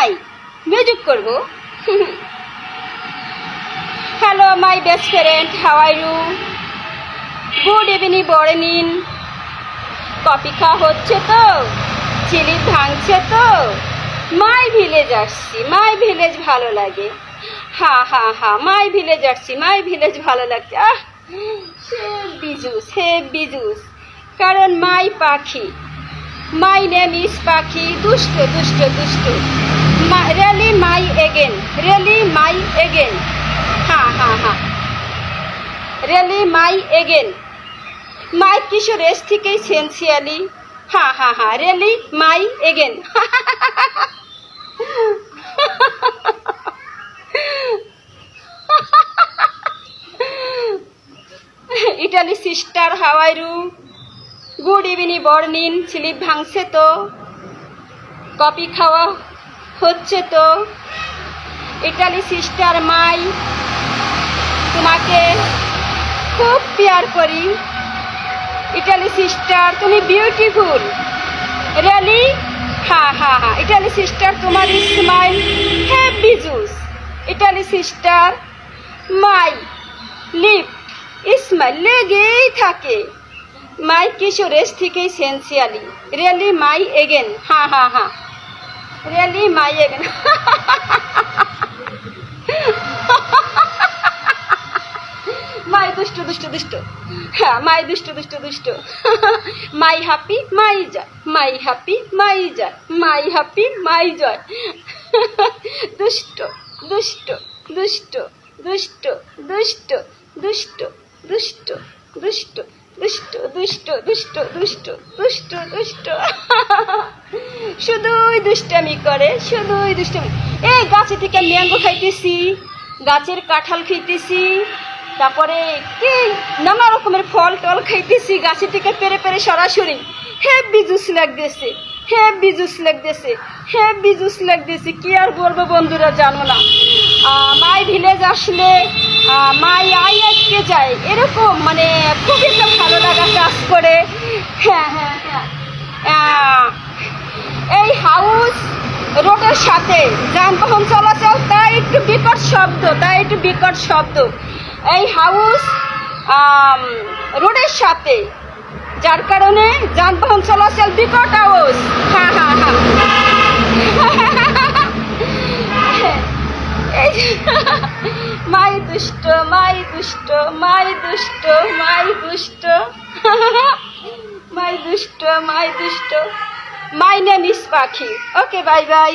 মাই music করব। Hello my best friend are you good evening morning coffee খাওয়া হচ্ছে তো? চিলি ভাঙছে তো? মাই ভিলেজ আসছি মাই ভিলেজ ভালো লাগে। হা হা হা মাই ভিলেজ আসছি মাই ভিলেজ ভালো লাগছে। আহ, সে বিজুস হে বিজুস কারণ মাই পাখি। মাই নেম ইস পাখি দুষ্ট দুষ্ট দুষ্ট really my again really my again হ্যাঁ হ্যাঁ হ্যাঁ রেলি মাই এগেন মাই কিশোর রেস থেকেই সেন্সিয়ালি হ্যাঁ হ্যাঁ হ্যাঁ really my again Italy sister হাওয়াইরু good evening morning sleep ভাঙছে তো। কপি খাওয়া হচ্ছে তো। ইটালি সিস্টার মাই, তোমাকে খুব পেয়ার করি। ইটালি সিস্টার তুমি বিউটিফুল রিয়ালি হ্যাঁ হ্যাঁ হ্যাঁ ইটালি সিস্টার তোমার smile happy juice Italy sister my lip smile লেগেই থাকে। মাই কিশোরেস থেকেই সেন্সিয়ালি রিয়েলি মাই এগেন হ্যাঁ হ্যাঁ হ্যাঁ রিয়েলি মাই এগেন মাই দুষ্ট দুষ্ট দুষ্ট। হ্যাঁ মাই দুষ্ট দুষ্ট দুষ্ট। My happy my joy my happy my joy my happy my joy দুষ্ট দুষ্ট দুষ্ট দুষ্ট দুষ্ট দুষ্ট দুষ্ট দুষ্ট। দুষ্ট দুষ্ট দুষ্ট দুষ্ট দুষ্ট দুষ্ট। শুধুই দুষ্টামি করে, শুধুই দুষ্টামি। এই গাছে থেকে ম্যাঙ্গো খাইতেছি, গাছের কাঁঠাল খাইতেছি তারপরে কি নানা রকমের ফল টল খাইতেছি, গাছে থেকে পেরে পেরে সরাসরি। হেভি জুস লাগতেছে হেভি জুস লাগতেছে হেভি জুস লাগতেছে, কি আর বলব বন্ধুরা জানো না। মাই ভিলেজ আসলে মাই আই আজকে যায়, এরকম মানে খুব একটা ভালো করে। হ্যাঁ হ্যাঁ হ্যাঁ। এই হাউস রোডের সাথে যানবাহন চলাচল, তাই একটু বিকট শব্দ, তাই একটু বিকট শব্দ। এই হাউস রোডের সাথে, যার কারণে যানবাহন চলাচল বিকট আওয়াজ। হ্যাঁ হ্যাঁ হ্যাঁ মাই দুষ্ট মাই দুষ্ট মাই দুষ্ট মাই দুষ্ট। মাই দুষ্ট মাই দুষ্ট মাই নেম ইস পাখি ওকে বাই বাই